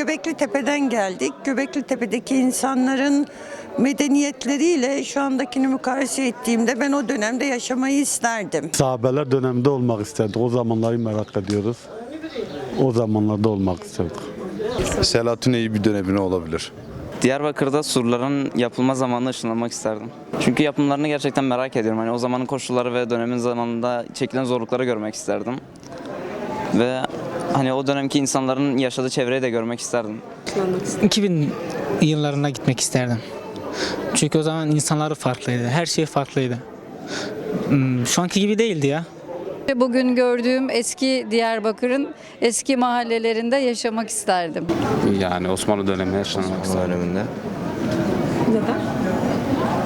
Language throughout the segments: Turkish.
Göbekli Tepe'den geldik. Göbekli Tepe'deki insanların medeniyetleriyle şu andakini mukayese ettiğimde ben o dönemde yaşamayı isterdim. Sahabeler döneminde olmak isterdik. O zamanları merak ediyoruz. O zamanlarda olmak isterdik. Selahattin Eyyubi dönemine olabilir. Diyarbakır'da surların yapılma zamanını ışınlanmak isterdim. Çünkü yapımlarını gerçekten merak ediyorum. Hani o zamanın koşulları ve dönemin zamanında çekilen zorlukları görmek isterdim. Ve hani o dönemki insanların yaşadığı çevreyi de görmek isterdim. 2000 yıllarına gitmek isterdim. Çünkü o zaman insanları farklıydı. Her şey farklıydı. Hmm, Şu anki gibi değildi ya. Bugün gördüğüm eski Diyarbakır'ın eski mahallelerinde yaşamak isterdim. Yani Osmanlı döneminde yaşanmak istedim. döneminde.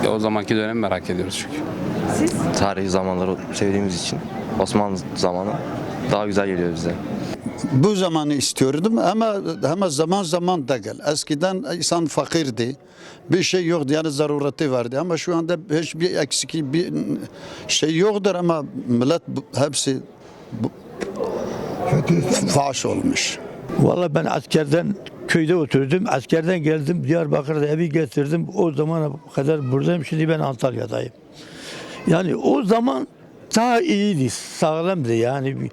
Ya O zamanki dönemi merak ediyoruz çünkü. Tarihi zamanları sevdiğimiz için Osmanlı zamanı daha güzel geliyor bize. Bu zamanı istiyordum ama ama zaman zaman da gel. Eskiden insan fakirdi. Bir şey yoktu yani zarureti vardı ama şu anda hiçbir eksik bir şey yoktur ama millet hepsi faş olmuş. Valla ben askerden köyde oturdum. Askerden geldim Diyarbakır'da evi getirdim. O zamana kadar buradayım. Şimdi ben Antalya'dayım. Yani o zaman daha iyiydi. Sağlamdı yani.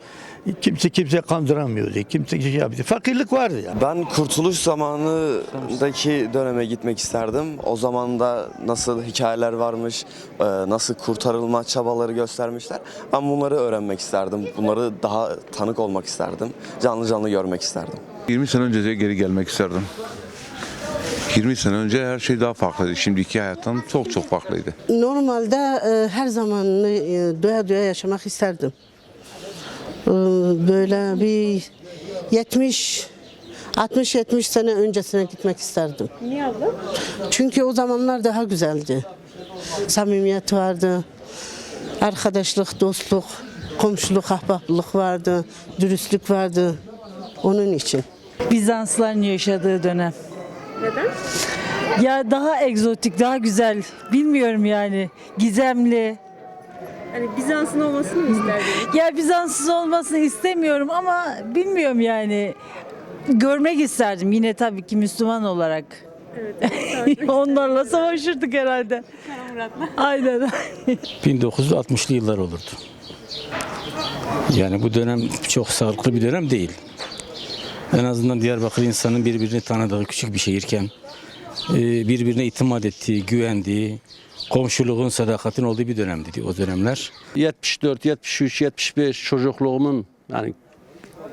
Kimse kimse kandıramıyordu. Kimse şey yapıyordu. Fakirlik vardı ya. Ben kurtuluş zamanındaki döneme gitmek isterdim. O zaman da nasıl hikayeler varmış, e, nasıl kurtarılma çabaları göstermişler. Ben bunları öğrenmek isterdim. Bunları daha tanık olmak isterdim. Canlı canlı görmek isterdim. 20 sene önce geri gelmek isterdim. 20 sene önce her şey daha farklıydı. Şimdiki hayattan çok çok farklıydı. Normalde e, her zaman e, doya doya yaşamak isterdim. Böyle bir 70 60-70 sene öncesine gitmek isterdim. Niye abla? Çünkü o zamanlar daha güzeldi. Samimiyet vardı. Arkadaşlık, dostluk, komşuluk, ahbaplık vardı. Dürüstlük vardı. Onun için. Bizansların yaşadığı dönem. Neden? Ya daha egzotik, daha güzel. Bilmiyorum yani. Gizemli. Hani Bizans'ın olmasını mı isterdiniz? Ya Bizanssız olmasını istemiyorum ama bilmiyorum yani. Görmek isterdim yine tabii ki Müslüman olarak. Onlarla savaşırdık herhalde. Aynen. 1960'lı yıllar olurdu. Yani bu dönem çok sağlıklı bir dönem değil. En azından Diyarbakır insanın birbirini tanıdığı küçük bir şehirken e, birbirine itimat ettiği, güvendiği, komşuluğun, sadakatin olduğu bir dönemdi o dönemler. 74, 73, 75 çocukluğumun yani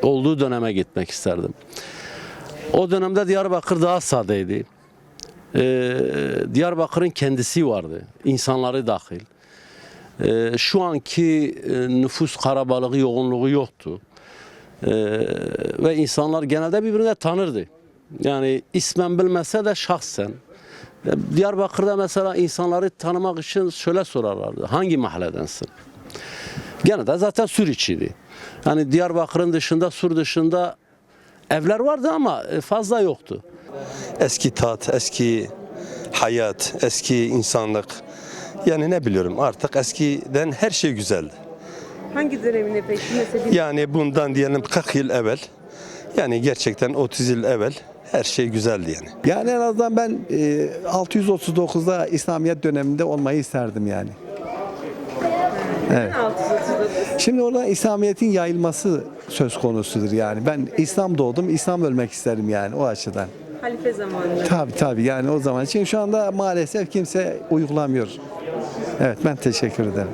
olduğu döneme gitmek isterdim. O dönemde Diyarbakır daha sadeydi. Ee, Diyarbakır'ın kendisi vardı. insanları dahil. Ee, şu anki e, nüfus karabalığı, yoğunluğu yoktu. Ee, ve insanlar genelde birbirini tanırdı. Yani ismen bilmese de şahsen. Ee, Diyarbakır'da mesela insanları tanımak için şöyle sorarlardı. Hangi mahalledensin? Gene de zaten Sur içiydi. Yani Diyarbakır'ın dışında, Sur dışında evler vardı ama e, fazla yoktu. Eski tat, eski hayat, eski insanlık. Yani ne biliyorum artık eskiden her şey güzeldi. Hangi dönemine peki? Mesela Yani bundan diyelim 40 yıl evvel yani gerçekten 30 yıl evvel her şey güzeldi yani. Yani en azından ben 639'da İslamiyet döneminde olmayı isterdim yani. Evet. Şimdi orada İslamiyet'in yayılması söz konusudur yani. Ben İslam doğdum, İslam ölmek isterim yani o açıdan. halife zamanında. Tabii tabii yani o zaman için şu anda maalesef kimse uygulamıyor. Evet ben teşekkür ederim.